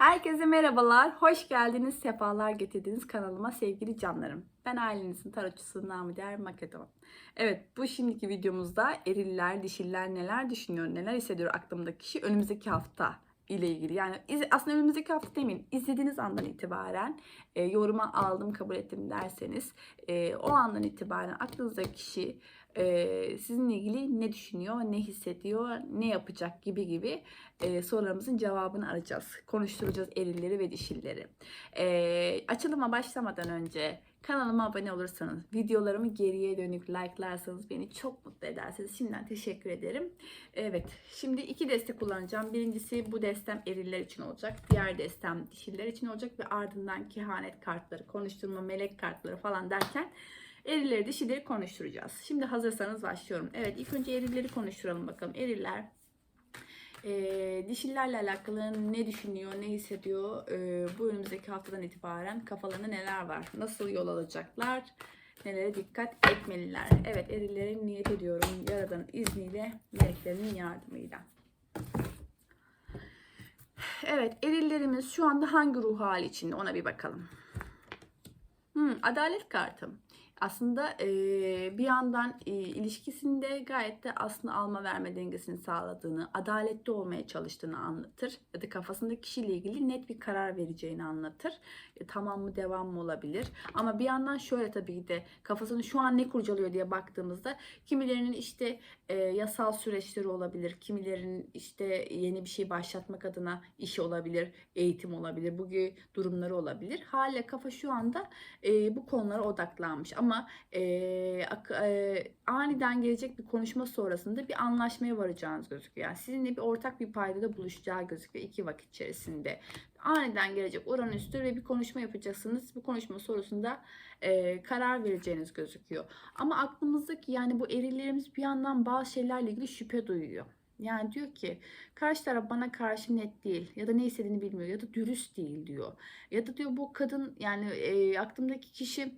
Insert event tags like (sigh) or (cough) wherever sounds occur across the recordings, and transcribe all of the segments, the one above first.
Herkese merhabalar, hoş geldiniz, sefalar getirdiniz kanalıma sevgili canlarım. Ben ailenizin tarotçusu namı değer Makedon. Evet, bu şimdiki videomuzda eriller, dişiller neler düşünüyor, neler hissediyor aklımdaki kişi önümüzdeki hafta ile ilgili. Yani aslında önümüzdeki hafta demeyin, izlediğiniz andan itibaren e, yoruma aldım, kabul ettim derseniz e, o andan itibaren aklınızdaki kişi e, sizinle ilgili ne düşünüyor, ne hissediyor, ne yapacak gibi gibi e, sorularımızın cevabını arayacağız. Konuşturacağız erilleri ve dişilleri. E, açılıma başlamadan önce kanalıma abone olursanız, videolarımı geriye dönük like'larsanız beni çok mutlu edersiniz. Şimdiden teşekkür ederim. Evet, şimdi iki deste kullanacağım. Birincisi bu destem eriller için olacak. Diğer destem dişiller için olacak ve ardından kehanet kartları, konuşturma, melek kartları falan derken erilleri, dişileri konuşturacağız. Şimdi hazırsanız başlıyorum. Evet, ilk önce erilleri konuşturalım bakalım. Eriller e, dişillerle alakalı ne düşünüyor, ne hissediyor? E, bu önümüzdeki haftadan itibaren kafalarında neler var? Nasıl yol alacaklar? Nelere dikkat etmeliler? Evet, erilleri niyet ediyorum. Yaradanın izniyle, meleklerinin yardımıyla. Evet, erillerimiz şu anda hangi ruh hali içinde ona bir bakalım. Hmm, adalet kartım. Aslında e, bir yandan e, ilişkisinde gayet de aslında alma verme dengesini sağladığını, adaletli olmaya çalıştığını anlatır. Ya da kafasındaki kişiyle ilgili net bir karar vereceğini anlatır. E, tamam mı devam mı olabilir. Ama bir yandan şöyle tabii de kafasını şu an ne kurcalıyor diye baktığımızda kimilerinin işte e, yasal süreçleri olabilir. Kimilerinin işte yeni bir şey başlatmak adına işi olabilir, eğitim olabilir. Bu durumları olabilir. Hala kafa şu anda e, bu konulara odaklanmış. Ama e, ak- e, aniden gelecek bir konuşma sonrasında bir anlaşmaya varacağınız gözüküyor. Yani sizinle bir ortak bir paydada buluşacağı gözüküyor iki vakit içerisinde. Aniden gelecek Uranüs'tür ve bir konuşma yapacaksınız. Bu konuşma sonrasında e, karar vereceğiniz gözüküyor. Ama aklımızdaki yani bu erillerimiz bir yandan bazı şeylerle ilgili şüphe duyuyor. Yani diyor ki karşı taraf bana karşı net değil ya da ne istediğini bilmiyor ya da dürüst değil diyor. Ya da diyor bu kadın yani e, aklımdaki kişi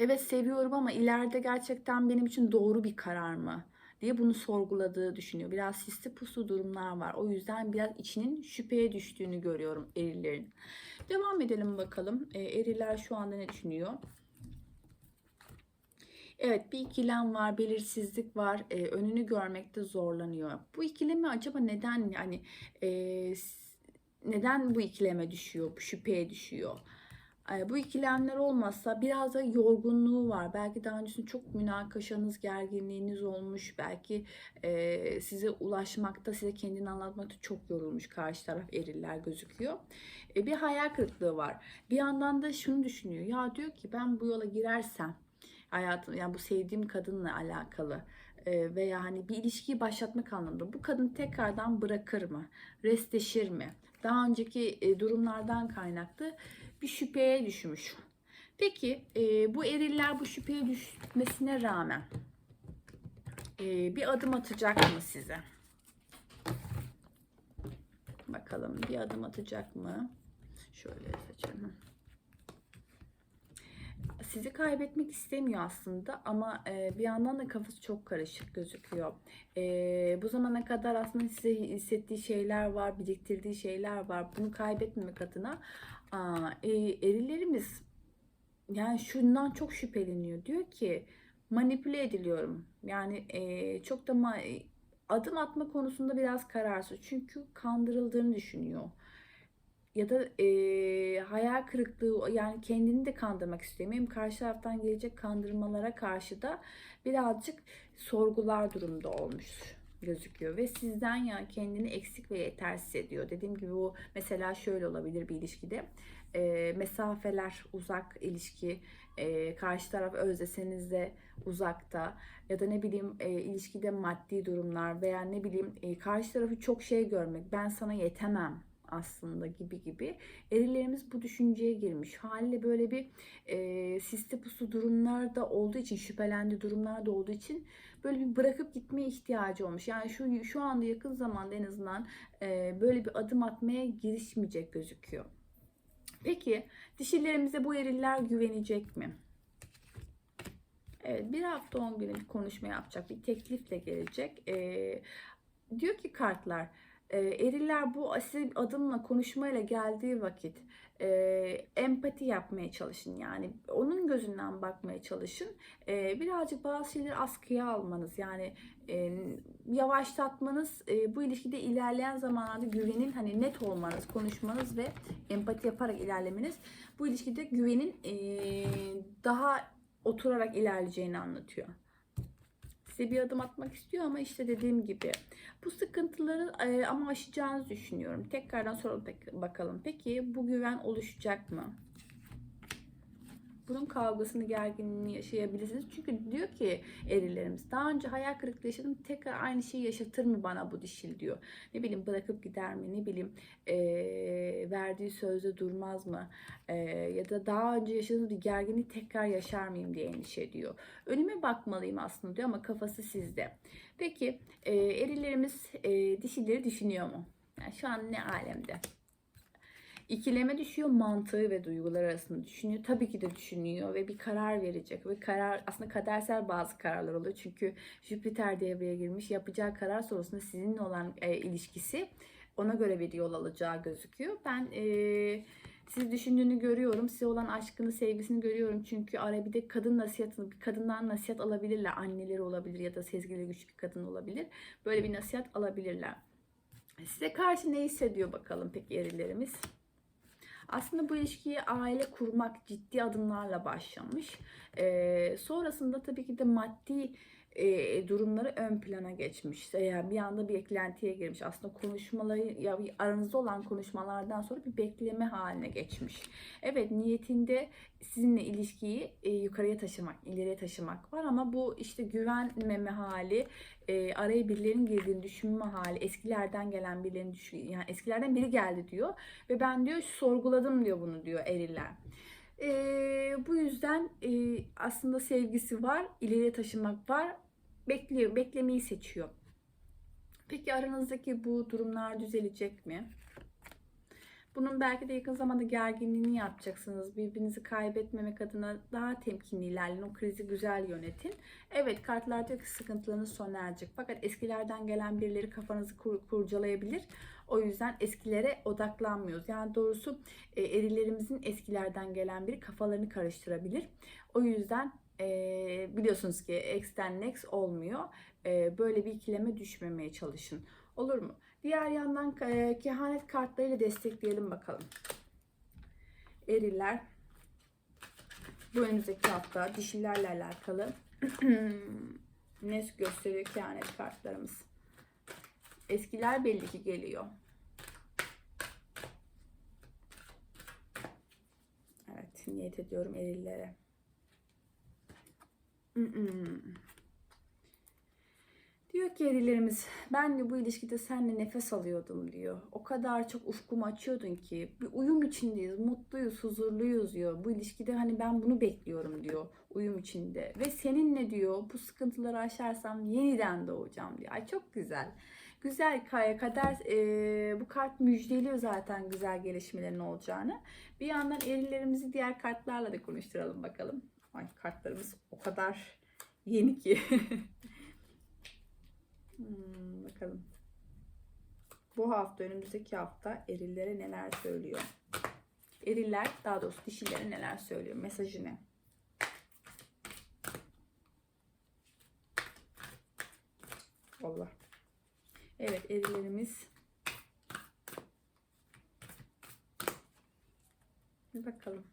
evet seviyorum ama ileride gerçekten benim için doğru bir karar mı? diye bunu sorguladığı düşünüyor. Biraz sisli puslu durumlar var. O yüzden biraz içinin şüpheye düştüğünü görüyorum erillerin. Devam edelim bakalım. E, eriller şu anda ne düşünüyor? Evet bir ikilem var, belirsizlik var, e, önünü görmekte zorlanıyor. Bu ikilemi acaba neden yani e, neden bu ikileme düşüyor, bu şüpheye düşüyor? Bu ikilemler olmazsa biraz da yorgunluğu var. Belki daha öncesinde çok münakaşanız, gerginliğiniz olmuş. Belki e, size ulaşmakta, size kendini anlatmakta çok yorulmuş karşı taraf eriller gözüküyor. E, bir hayal kırıklığı var. Bir yandan da şunu düşünüyor. Ya diyor ki ben bu yola girersem hayatım yani bu sevdiğim kadınla alakalı e, veya hani bir ilişkiyi başlatmak anlamında bu kadın tekrardan bırakır mı? Restleşir mi? Daha önceki e, durumlardan kaynaklı bir şüpheye düşmüş. Peki e, bu eriller bu şüpheye düşmesine rağmen e, bir adım atacak mı size? Bakalım bir adım atacak mı? Şöyle seçelim sizi kaybetmek istemiyor aslında ama e, bir yandan da kafası çok karışık gözüküyor. E, bu zamana kadar aslında size hissettiği şeyler var, biriktirdiği şeyler var. Bunu kaybetmemek adına aa, e, erilerimiz yani şundan çok şüpheleniyor. Diyor ki manipüle ediliyorum. Yani e, çok da ma- adım atma konusunda biraz kararsız. Çünkü kandırıldığını düşünüyor ya da e, hayal kırıklığı yani kendini de kandırmak istemiyor. Hem karşı taraftan gelecek kandırmalara karşı da birazcık sorgular durumda olmuş gözüküyor ve sizden yani kendini eksik ve yetersiz ediyor. Dediğim gibi bu mesela şöyle olabilir bir ilişkide. E, mesafeler, uzak ilişki, e, karşı taraf özleseniz de uzakta ya da ne bileyim e, ilişkide maddi durumlar veya ne bileyim e, karşı tarafı çok şey görmek. Ben sana yetemem aslında gibi gibi erilerimiz bu düşünceye girmiş. Haliyle böyle bir e, siste pusu durumlar da olduğu için şüphelendi durumlar da olduğu için böyle bir bırakıp gitmeye ihtiyacı olmuş. Yani şu şu anda yakın zamanda en azından e, böyle bir adım atmaya girişmeyecek gözüküyor. Peki dişilerimize bu eriller güvenecek mi? Evet bir hafta 10 günü bir konuşma yapacak. Bir teklifle gelecek. E, diyor ki kartlar E, eriller bu size adımla konuşmayla geldiği vakit e, empati yapmaya çalışın. Yani onun gözünden bakmaya çalışın. E, birazcık bazı şeyleri askıya almanız yani e, yavaşlatmanız e, bu ilişkide ilerleyen zamanlarda güvenin hani net olmanız, konuşmanız ve empati yaparak ilerlemeniz bu ilişkide güvenin e, daha oturarak ilerleyeceğini anlatıyor size bir adım atmak istiyor ama işte dediğim gibi bu sıkıntıları e, ama aşacağınızı düşünüyorum. Tekrardan soralım bakalım. Peki bu güven oluşacak mı? Bunun kavgasını, gerginliğini yaşayabilirsiniz. Çünkü diyor ki erilerimiz daha önce hayal kırıklığı yaşadım tekrar aynı şeyi yaşatır mı bana bu dişil diyor. Ne bileyim bırakıp gider mi ne bileyim eee, verdiği sözde durmaz mı Eee, ya da daha önce yaşadığım bir gerginliği tekrar yaşar mıyım diye endişe ediyor. Önüme bakmalıyım aslında diyor ama kafası sizde. Peki eee erilerimiz eee, dişilleri düşünüyor mu? Yani şu an ne alemde? İkileme düşüyor mantığı ve duygular arasında düşünüyor. Tabii ki de düşünüyor ve bir karar verecek. Ve karar aslında kadersel bazı kararlar oluyor. Çünkü Jüpiter devreye girmiş. Yapacağı karar sonrasında sizinle olan e, ilişkisi ona göre bir yol alacağı gözüküyor. Ben e, siz düşündüğünü görüyorum. Size olan aşkını, sevgisini görüyorum. Çünkü ara bir de kadın nasihatını, bir kadından nasihat alabilirler. Anneleri olabilir ya da sezgileri güçlü bir kadın olabilir. Böyle bir nasihat alabilirler. Size karşı ne hissediyor bakalım peki erilerimiz? Aslında bu ilişkiyi aile kurmak ciddi adımlarla başlamış. Ee, sonrasında tabii ki de maddi e, durumları ön plana geçmiş. Yani bir anda bir eklentiye girmiş. Aslında konuşmaları ya aranızda olan konuşmalardan sonra bir bekleme haline geçmiş. Evet niyetinde sizinle ilişkiyi e, yukarıya taşımak, ileriye taşımak var ama bu işte güvenmeme hali, e, araya birilerinin girdiğini düşünme hali, eskilerden gelen birilerinin düşün, yani eskilerden biri geldi diyor ve ben diyor sorguladım diyor bunu diyor eriller. Ee, bu yüzden e, aslında sevgisi var, ileriye taşımak var. Bekliyor, beklemeyi seçiyor. Peki aranızdaki bu durumlar düzelecek mi? Bunun belki de yakın zamanda gerginliğini yapacaksınız. Birbirinizi kaybetmemek adına daha temkinli ilerleyin. O krizi güzel yönetin. Evet kartlar diyor ki sıkıntılarınız sona erecek. Fakat eskilerden gelen birileri kafanızı kur- kurcalayabilir. O yüzden eskilere odaklanmıyoruz. Yani doğrusu e, erilerimizin eskilerden gelen biri kafalarını karıştırabilir. O yüzden e, biliyorsunuz ki X'ten next olmuyor. E, böyle bir ikileme düşmemeye çalışın. Olur mu? Diğer yandan e, kehanet kartlarıyla destekleyelim bakalım. Eriller bu önümüzdeki hafta dişilerle alakalı (clears throat) ne gösteriyor kehanet kartlarımız. Eskiler belli ki geliyor. Evet niyet ediyorum erillere. Diyor ki erilerimiz ben de bu ilişkide seninle nefes alıyordum diyor. O kadar çok ufkumu açıyordun ki bir uyum içindeyiz, mutluyuz, huzurluyuz diyor. Bu ilişkide hani ben bunu bekliyorum diyor uyum içinde. Ve seninle diyor bu sıkıntıları aşarsam yeniden doğacağım diyor. Ay çok güzel. Güzel kaya kader e, bu kart müjdeliyor zaten güzel gelişmelerin olacağını. Bir yandan erilerimizi diğer kartlarla da konuşturalım bakalım. Ay kartlarımız o kadar yeni ki. (laughs) Hmm, bakalım. Bu hafta önümüzdeki hafta erillere neler söylüyor? Eriller daha doğrusu dişilere neler söylüyor? Mesajı ne? Allah. Evet erillerimiz. Bir bakalım.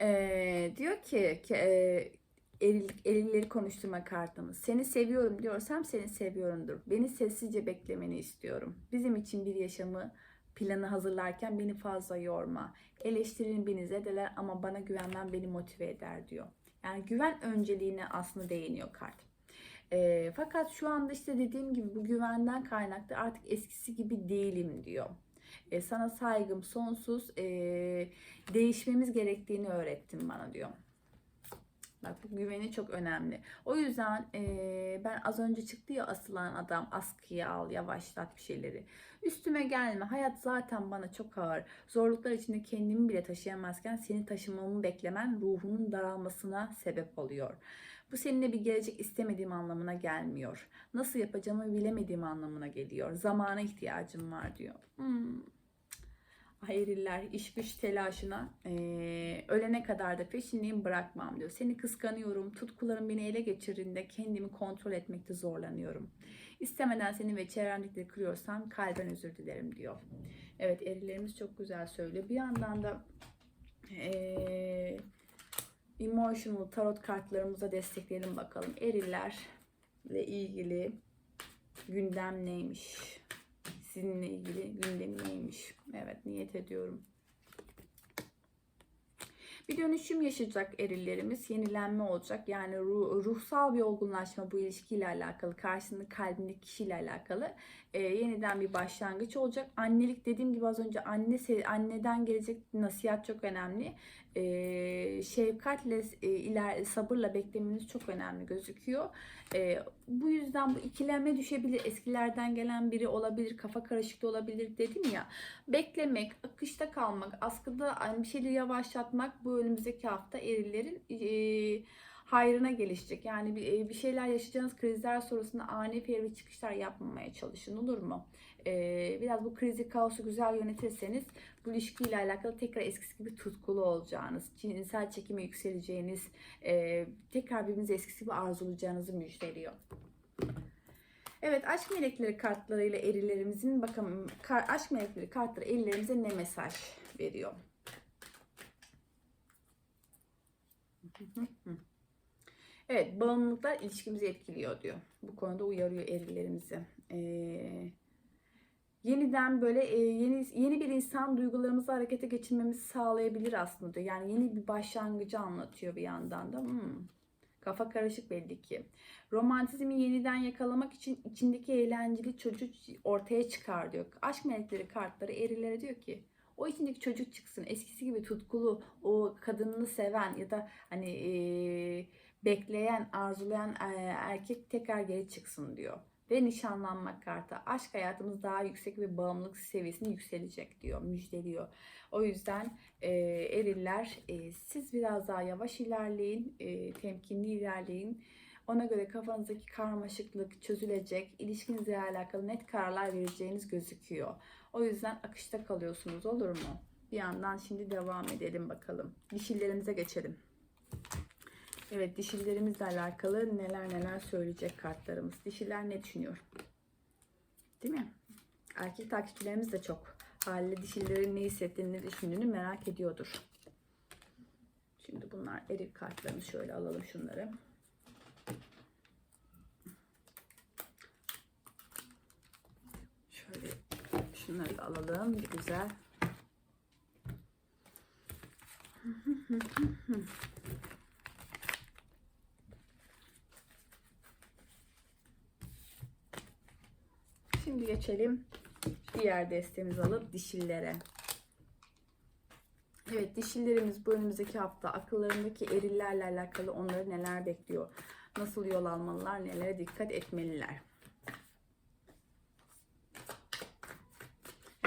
Ee, diyor ki e, eril, erilleri konuşturma kartımız. Seni seviyorum diyorsam seni seviyorumdur. Beni sessizce beklemeni istiyorum. Bizim için bir yaşamı planı hazırlarken beni fazla yorma. Eleştirin beni zedeler ama bana güvenmen beni motive eder diyor. Yani güven önceliğine aslında değiniyor kart. E, fakat şu anda işte dediğim gibi bu güvenden kaynaklı artık eskisi gibi değilim diyor. E, sana saygım sonsuz. E, değişmemiz gerektiğini öğrettin bana diyor. Bak bu güveni çok önemli. O yüzden e, ben az önce çıktı ya asılan adam askıya al yavaşlat bir şeyleri. Üstüme gelme hayat zaten bana çok ağır. Zorluklar içinde kendimi bile taşıyamazken seni taşımamı beklemen ruhumun daralmasına sebep oluyor. Bu seninle bir gelecek istemediğim anlamına gelmiyor. Nasıl yapacağımı bilemediğim anlamına geliyor. Zamana ihtiyacım var diyor. Hmm. Hayırlar, iş güç telaşına eee, ölene kadar da peşindeyim bırakmam diyor. Seni kıskanıyorum, tutkularım beni ele geçirdiğinde kendimi kontrol etmekte zorlanıyorum. İstemeden seni ve çevremdekileri kırıyorsam kalben özür dilerim diyor. Evet erilerimiz çok güzel söylüyor. Bir yandan da eee emotional tarot kartlarımıza destekleyelim bakalım. Erilerle ilgili gündem neymiş? Sizinle ilgili gündem neymiş? Evet niyet ediyorum. Bir dönüşüm yaşayacak erillerimiz, yenilenme olacak. Yani ruh- ruhsal bir olgunlaşma bu ilişkiyle alakalı, karşısında kalbindeki kişiyle alakalı e, yeniden bir başlangıç olacak. Annelik dediğim gibi az önce anne anneden gelecek nasihat çok önemli. E, şefkatle, e, iler, sabırla beklemeniz çok önemli gözüküyor. E, bu yüzden bu ikileme düşebilir. Eskilerden gelen biri olabilir, kafa karışıklığı olabilir dedim ya. Beklemek, akışta kalmak, askıda bir şeyleri yavaşlatmak bu önümüzdeki hafta erillerin e, hayrına gelişecek. Yani bir, e, bir şeyler yaşayacağınız krizler sonrasında ani fevri çıkışlar yapmamaya çalışın olur mu? E, biraz bu krizi, kaosu güzel yönetirseniz bu ilişkiyle alakalı tekrar eskisi gibi tutkulu olacağınız, cinsel çekime yükseleceğiniz, e, tekrar birbirinizi eskisi gibi arzulayacağınızı müjdeliyor. Evet aşk melekleri kartlarıyla erilerimizin bakalım kar, aşk melekleri kartları erilerimize ne mesaj veriyor? (laughs) Evet bağımlılıklar ilişkimizi etkiliyor diyor. Bu konuda uyarıyor erilerimizi. Ee, yeniden böyle e, yeni yeni bir insan duygularımızı harekete geçirmemizi sağlayabilir aslında diyor. Yani yeni bir başlangıcı anlatıyor bir yandan da. Hmm. Kafa karışık belli ki. Romantizmi yeniden yakalamak için içindeki eğlenceli çocuk ortaya çıkar diyor. Aşk melekleri kartları erilere diyor ki o içindeki çocuk çıksın. Eskisi gibi tutkulu, o kadınını seven ya da hani e, bekleyen, arzulayan e, erkek tekrar geri çıksın diyor. Ve nişanlanmak kartı. Aşk hayatımız daha yüksek ve bağımlılık seviyesine yükselecek diyor, müjdeliyor. O yüzden e, eriller e, siz biraz daha yavaş ilerleyin, e, temkinli ilerleyin. Ona göre kafanızdaki karmaşıklık çözülecek, ilişkinizle alakalı net kararlar vereceğiniz gözüküyor. O yüzden akışta kalıyorsunuz olur mu? Bir yandan şimdi devam edelim bakalım. Dişillerimize geçelim. Evet dişillerimizle alakalı neler neler söyleyecek kartlarımız. Dişiler ne düşünüyor? Değil mi? Erkek takipçilerimiz de çok haliyle dişillerin ne hissettiğini, ne düşündüğünü merak ediyordur. Şimdi bunlar eril kartlarını şöyle alalım şunları. Şöyle şunları da alalım bir güzel. (laughs) Şimdi geçelim diğer destemizi alıp dişillere. Evet dişillerimiz bu önümüzdeki hafta akıllarındaki erillerle alakalı onları neler bekliyor? Nasıl yol almalılar? Nelere dikkat etmeliler?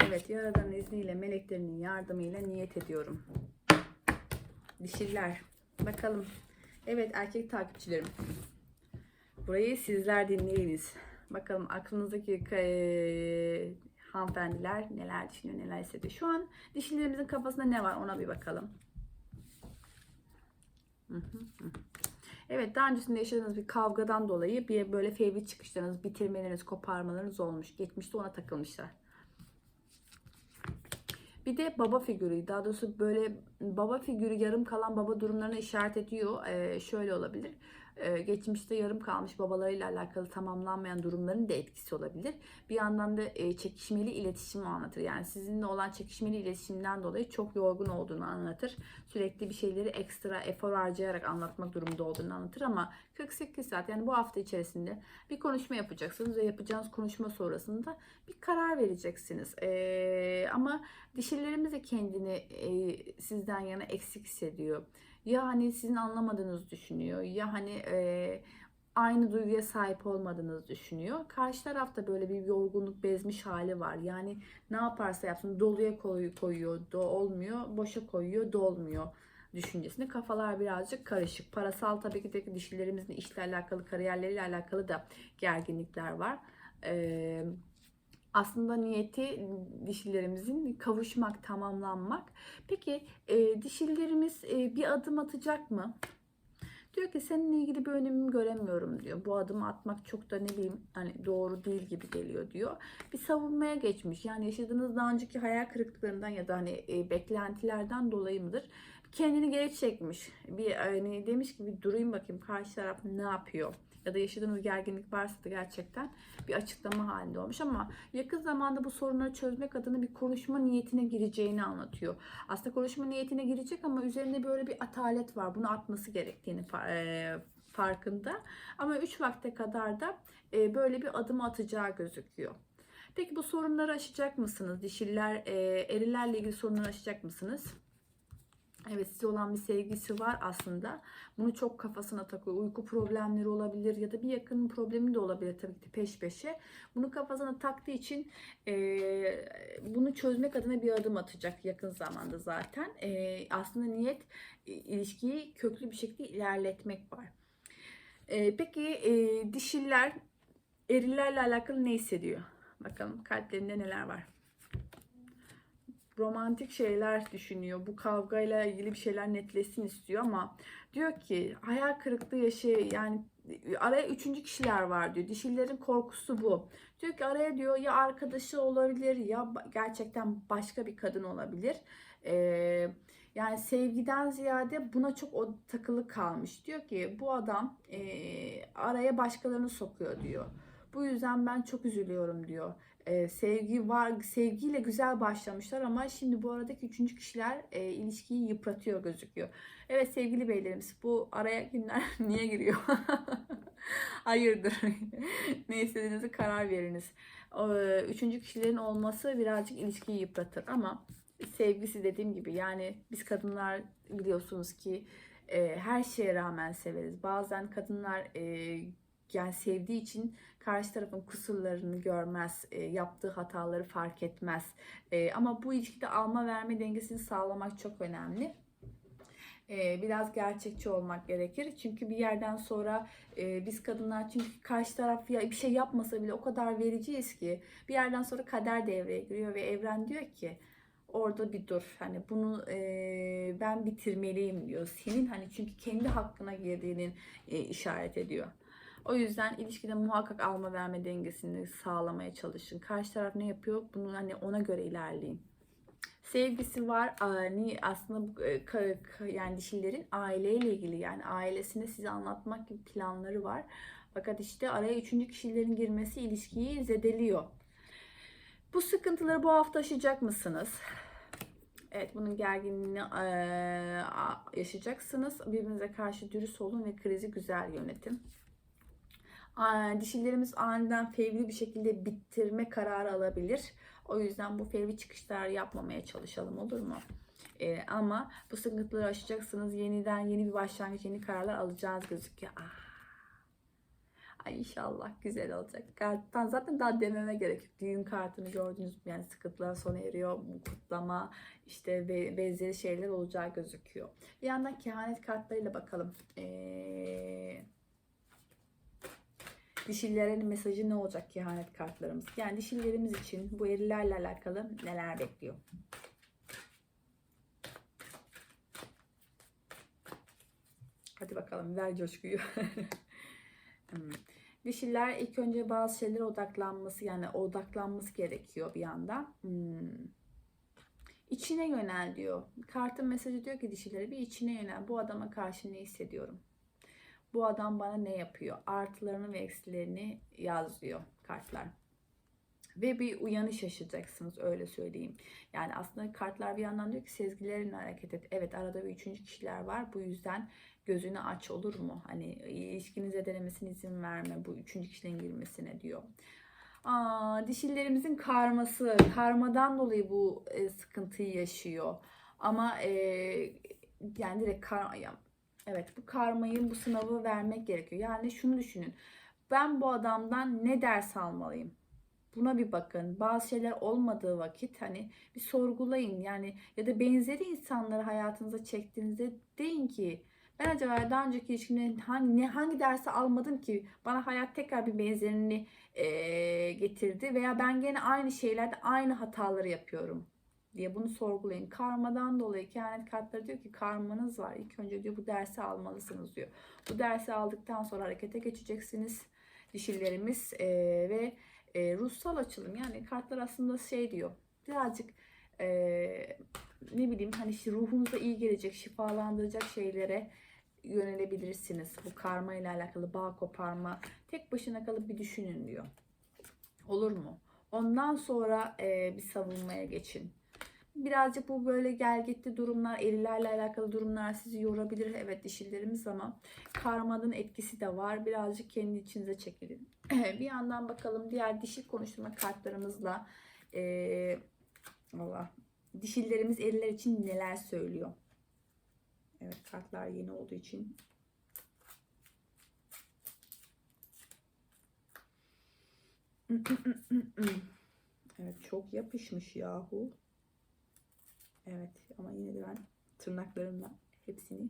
Evet Yaradan'ın izniyle meleklerinin yardımıyla niyet ediyorum. Dişiller. Bakalım. Evet erkek takipçilerim. Burayı sizler dinleyiniz. Bakalım aklınızdaki e, hanımefendiler neler düşünüyor, neler hissediyor. Şu an dişilerimizin kafasında ne var ona bir bakalım. Evet daha öncesinde yaşadığınız bir kavgadan dolayı bir böyle fevri çıkışlarınız, bitirmeleriniz, koparmalarınız olmuş. Geçmişte ona takılmışlar. Bir de baba figürü, daha doğrusu böyle baba figürü yarım kalan baba durumlarına işaret ediyor. Ee, şöyle olabilir. Geçmişte yarım kalmış babalarıyla alakalı tamamlanmayan durumların da etkisi olabilir. Bir yandan da çekişmeli iletişimi anlatır. Yani sizinle olan çekişmeli iletişimden dolayı çok yorgun olduğunu anlatır. Sürekli bir şeyleri ekstra efor harcayarak anlatmak durumunda olduğunu anlatır ama 48 saat yani bu hafta içerisinde bir konuşma yapacaksınız ve yapacağınız konuşma sonrasında bir karar vereceksiniz. Ee, ama dişilerimiz de kendini e, sizden yana eksik hissediyor. Ya hani sizin anlamadığınızı düşünüyor ya hani e, aynı duyguya sahip olmadığınızı düşünüyor. Karşı tarafta böyle bir yorgunluk bezmiş hali var. Yani ne yaparsa yapsın doluya koy, koyuyor, do olmuyor, boşa koyuyor, dolmuyor. düşüncesinde kafalar birazcık karışık. Parasal tabii ki de dişilerimizin işle alakalı, kariyerleriyle alakalı da gerginlikler var. Ee, aslında niyeti dişilerimizin kavuşmak, tamamlanmak. Peki e, dişilerimiz e, bir adım atacak mı? Diyor ki seninle ilgili bir önemimi göremiyorum diyor. Bu adımı atmak çok da ne bileyim hani doğru değil gibi geliyor diyor. Bir savunmaya geçmiş. Yani yaşadığınız daha önceki hayal kırıklıklarından ya da hani e, beklentilerden dolayı mıdır? Kendini geri çekmiş. Bir hani demiş ki bir durayım bakayım karşı taraf ne yapıyor? Ya da yaşadığınız gerginlik varsa da gerçekten bir açıklama halinde olmuş ama yakın zamanda bu sorunları çözmek adına bir konuşma niyetine gireceğini anlatıyor. Aslında konuşma niyetine girecek ama üzerinde böyle bir atalet var. Bunu atması gerektiğini e, farkında. Ama 3 vakte kadar da e, böyle bir adım atacağı gözüküyor. Peki bu sorunları aşacak mısınız? Dişiller, e, erilerle ilgili sorunları aşacak mısınız? Evet size olan bir sevgisi var aslında. Bunu çok kafasına takıyor. Uyku problemleri olabilir ya da bir yakının problemi de olabilir tabii ki peş peşe. Bunu kafasına taktığı için e, bunu çözmek adına bir adım atacak yakın zamanda zaten. E, aslında niyet ilişkiyi köklü bir şekilde ilerletmek var. E, peki e, dişiller erillerle alakalı ne hissediyor? Bakalım kalplerinde neler var romantik şeyler düşünüyor. Bu kavgayla ilgili bir şeyler netleşsin istiyor ama diyor ki hayal kırıklığı yaşay yani araya üçüncü kişiler var diyor. Dişilerin korkusu bu. Diyor ki araya diyor ya arkadaşı olabilir ya gerçekten başka bir kadın olabilir. Ee, yani sevgiden ziyade buna çok o takılı kalmış. Diyor ki bu adam e, araya başkalarını sokuyor diyor. Bu yüzden ben çok üzülüyorum diyor e, sevgi var sevgiyle güzel başlamışlar ama şimdi bu aradaki üçüncü kişiler e, ilişkiyi yıpratıyor gözüküyor. Evet sevgili beylerimiz bu araya günler (laughs) niye giriyor? (laughs) Hayırdır. (laughs) ne istediğinizi karar veriniz. E, üçüncü kişilerin olması birazcık ilişkiyi yıpratır ama sevgisi dediğim gibi yani biz kadınlar biliyorsunuz ki e, her şeye rağmen severiz. Bazen kadınlar e, yani sevdiği için karşı tarafın kusurlarını görmez, e, yaptığı hataları fark etmez. E, ama bu ilişkide alma verme dengesini sağlamak çok önemli. E, biraz gerçekçi olmak gerekir. Çünkü bir yerden sonra e, biz kadınlar çünkü karşı taraf ya bir şey yapmasa bile o kadar vericiyiz ki bir yerden sonra kader devreye giriyor ve evren diyor ki orada bir dur. Hani bunu e, ben bitirmeliyim diyor. Senin hani çünkü kendi hakkına girdiğinin e, işaret ediyor. O yüzden ilişkide muhakkak alma verme dengesini sağlamaya çalışın. Karşı taraf ne yapıyor? Bunu hani ona göre ilerleyin. Sevgisi var. Ani aslında bu, e, yani dişilerin aileyle ilgili yani ailesine size anlatmak gibi planları var. Fakat işte araya üçüncü kişilerin girmesi ilişkiyi zedeliyor. Bu sıkıntıları bu hafta aşacak mısınız? Evet bunun gerginliğini eee, yaşayacaksınız. Birbirinize karşı dürüst olun ve krizi güzel yönetin. Dişilerimiz aniden fevri bir şekilde bitirme kararı alabilir. O yüzden bu fevri çıkışlar yapmamaya çalışalım olur mu? Ee, ama bu sıkıntıları aşacaksınız. Yeniden yeni bir başlangıç, yeni kararlar alacağınız gözüküyor. Ah. Ay inşallah güzel olacak. Karttan zaten daha dememe gerek yok. Düğün kartını gördünüz mü? Yani sıkıntılar sona eriyor. Kutlama işte ve benzeri şeyler olacağı gözüküyor. Bir yandan kehanet kartlarıyla bakalım. Eee dişilerin mesajı ne olacak kehanet kartlarımız? Yani dişilerimiz için bu erilerle alakalı neler bekliyor? Hadi bakalım ver coşkuyu. (laughs) Hmm. Dişiler ilk önce bazı şeylere odaklanması yani odaklanması gerekiyor bir yandan. Hmm. İçine yönel diyor. Kartın mesajı diyor ki dişilere bir içine yönel. Bu adama karşı ne hissediyorum? Bu adam bana ne yapıyor? Artılarını ve eksilerini yaz diyor kartlar. Ve bir uyanış yaşayacaksınız öyle söyleyeyim. Yani aslında kartlar bir yandan diyor ki sezgilerinle hareket et. Evet arada bir üçüncü kişiler var. Bu yüzden gözünü aç olur mu? Hani ilişkinize denemesine izin verme bu üçüncü kişinin girmesine diyor. Aa, dişillerimizin karması. Karmadan dolayı bu e, sıkıntıyı yaşıyor. Ama e, yani direkt kar, Evet bu karmayı bu sınavı vermek gerekiyor. Yani şunu düşünün. Ben bu adamdan ne ders almalıyım? Buna bir bakın. Bazı şeyler olmadığı vakit hani bir sorgulayın. Yani ya da benzeri insanları hayatınıza çektiğinizde deyin ki ben acaba daha önceki ilişkimde hangi, ne, hangi dersi almadım ki bana hayat tekrar bir benzerini eee, getirdi veya ben gene aynı şeylerde aynı hataları yapıyorum diye bunu sorgulayın. Karmadan dolayı kehanet kartları diyor ki karmanız var. İlk önce diyor bu dersi almalısınız diyor. Bu dersi aldıktan sonra harekete geçeceksiniz dişillerimiz eee, ve eee, ruhsal açılım yani kartlar aslında şey diyor birazcık eee, ne bileyim hani ruhunuza iyi gelecek şifalandıracak şeylere yönelebilirsiniz. Bu karma ile alakalı bağ koparma tek başına kalıp bir düşünün diyor. Olur mu? Ondan sonra eee, bir savunmaya geçin. Birazcık bu böyle gelgitli durumlar, erilerle alakalı durumlar sizi yorabilir. Evet dişillerimiz ama karmanın etkisi de var. Birazcık kendi içinize çekilin. (clears throat) bir yandan bakalım diğer dişil konuşturma kartlarımızla eee valla dişillerimiz eriler için neler söylüyor. Evet kartlar yeni olduğu için (clears throat) Evet çok yapışmış yahu. Evet ama yine de ben tırnaklarımla hepsini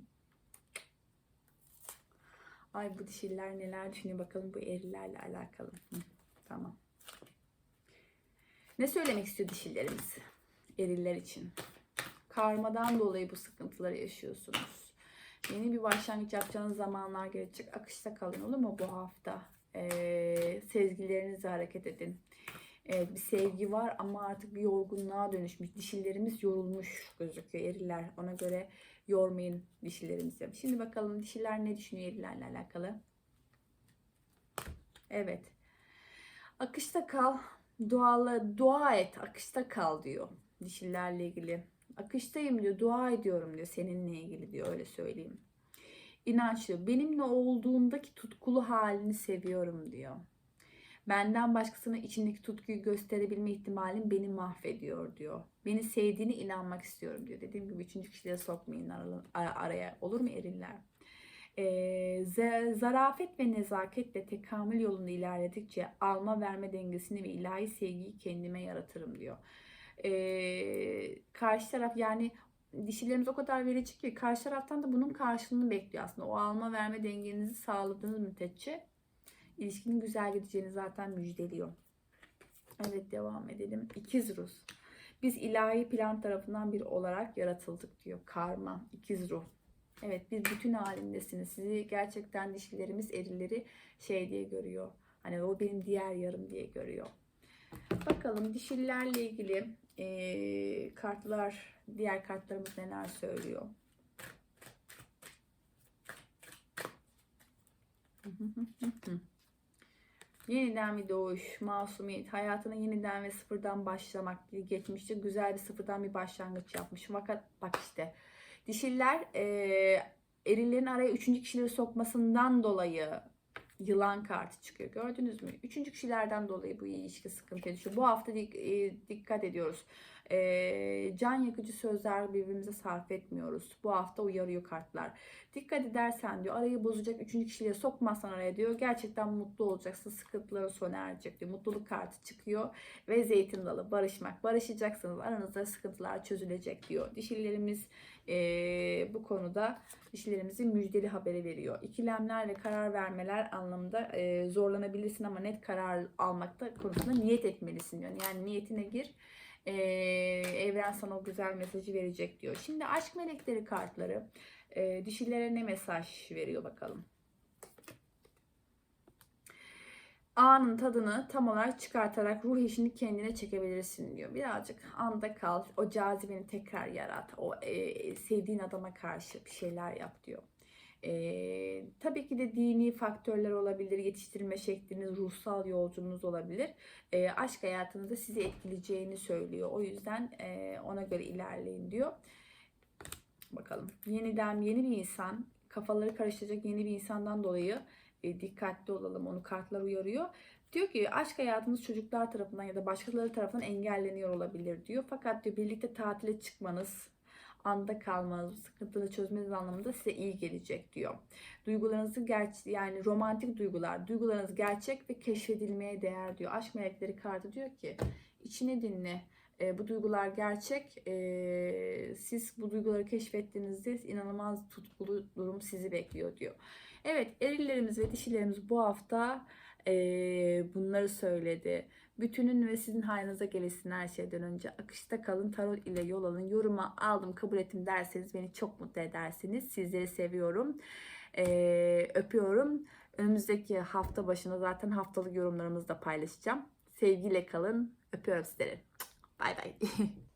Ay bu dişiller neler düşünüyor bakalım bu erilerle alakalı. Hı, tamam. Ne söylemek istiyor dişillerimiz? Eriller için. Karmadan dolayı bu sıkıntıları yaşıyorsunuz. Yeni bir başlangıç yapacağınız zamanlar gelecek. Akışta kalın olur mu bu hafta? Ee, sezgilerinizle hareket edin. Evet bir sevgi var ama artık bir yorgunluğa dönüşmüş. Dişillerimiz yorulmuş gözüküyor eriller. Ona göre yormayın dişilerimizi. Şimdi bakalım dişiler ne düşünüyor erilerle alakalı. Evet. Akışta kal. Dualı, dua et. Akışta kal diyor. Dişilerle ilgili. Akıştayım diyor. Dua ediyorum diyor. Seninle ilgili diyor. Öyle söyleyeyim. İnançlı. Benimle olduğundaki tutkulu halini seviyorum diyor. Benden başkasına içindeki tutkuyu gösterebilme ihtimalim beni mahvediyor diyor. Beni sevdiğine inanmak istiyorum diyor. Dediğim gibi üçüncü kişileri sokmayın araya. Olur mu eriller? Ee, zarafet ve nezaketle tekamül yolunda ilerledikçe alma verme dengesini ve ilahi sevgiyi kendime yaratırım diyor. Ee, karşı taraf yani dişilerimiz o kadar verici ki karşı taraftan da bunun karşılığını bekliyor aslında. O alma verme dengenizi sağladığınız müddetçe ilişkinin güzel gideceğini zaten müjdeliyor. Evet devam edelim. İkiz ruh. Biz ilahi plan tarafından bir olarak yaratıldık diyor. Karma, ikiz ruh. Evet biz bütün halindesiniz. Sizi gerçekten dişilerimiz erilleri şey diye görüyor. Hani o benim diğer yarım diye görüyor. Bakalım dişilerle ilgili eee, kartlar, diğer kartlarımız neler söylüyor. Yeniden bir doğuş, masumiyet, hayatına yeniden ve sıfırdan başlamak, geçmişte güzel bir sıfırdan bir başlangıç yapmış. Fakat bak işte dişiller e, erillerin araya üçüncü kişileri sokmasından dolayı yılan kartı çıkıyor. Gördünüz mü? Üçüncü kişilerden dolayı bu ilişki sıkıntıya düşüyor. Bu hafta dik- e, dikkat ediyoruz. E, can yakıcı sözler birbirimize sarf etmiyoruz. Bu hafta uyarıyor kartlar. Dikkat edersen diyor arayı bozacak üçüncü kişiyle sokmazsan araya diyor gerçekten mutlu olacaksın sıkıntıları sona erecek diyor. Mutluluk kartı çıkıyor ve zeytin dalı barışmak. Barışacaksınız aranızda sıkıntılar çözülecek diyor. Dişilerimiz eee, bu konuda dişilerimizin müjdeli haberi veriyor. İkilemler ve karar vermeler anlamında eee, zorlanabilirsin ama net karar almakta konusunda niyet etmelisin diyor. Yani niyetine gir. Eee, evren sana o güzel mesajı verecek diyor. Şimdi aşk melekleri kartları e, dişilere ne mesaj veriyor bakalım. Anın tadını tam olarak çıkartarak ruh eşini kendine çekebilirsin diyor. Birazcık anda kal, o cazibeni tekrar yarat, o e, sevdiğin adama karşı bir şeyler yap diyor. E, tabii ki de dini faktörler olabilir, yetiştirme şekliniz, ruhsal yolculuğunuz olabilir. E, aşk hayatınızda sizi etkileyeceğini söylüyor. O yüzden e, ona göre ilerleyin diyor. Bakalım. Yeniden yeni bir insan, kafaları karıştıracak yeni bir insandan dolayı e, dikkatli olalım. Onu kartlar uyarıyor. Diyor ki aşk hayatınız çocuklar tarafından ya da başkaları tarafından engelleniyor olabilir diyor. Fakat diyor birlikte tatile çıkmanız, anda kalmanız, sıkıntılı çözmeniz anlamında size iyi gelecek diyor. Duygularınızı gerç yani romantik duygular, duygularınız gerçek ve keşfedilmeye değer diyor. Aşk melekleri kartı diyor ki içini dinle. E, bu duygular gerçek. E, siz bu duyguları keşfettiğinizde inanılmaz tutkulu durum sizi bekliyor diyor. Evet erillerimiz ve dişilerimiz bu hafta e, bunları söyledi. Bütünün ve sizin hayrınıza gelişsin her şeyden önce. Akışta kalın, tarot ile yol alın. Yoruma aldım, kabul ettim derseniz beni çok mutlu edersiniz. Sizleri seviyorum. E, öpüyorum. Önümüzdeki hafta başında zaten haftalık yorumlarımızı da paylaşacağım. Sevgiyle kalın. Öpüyorum sizleri. Bay bay. (laughs)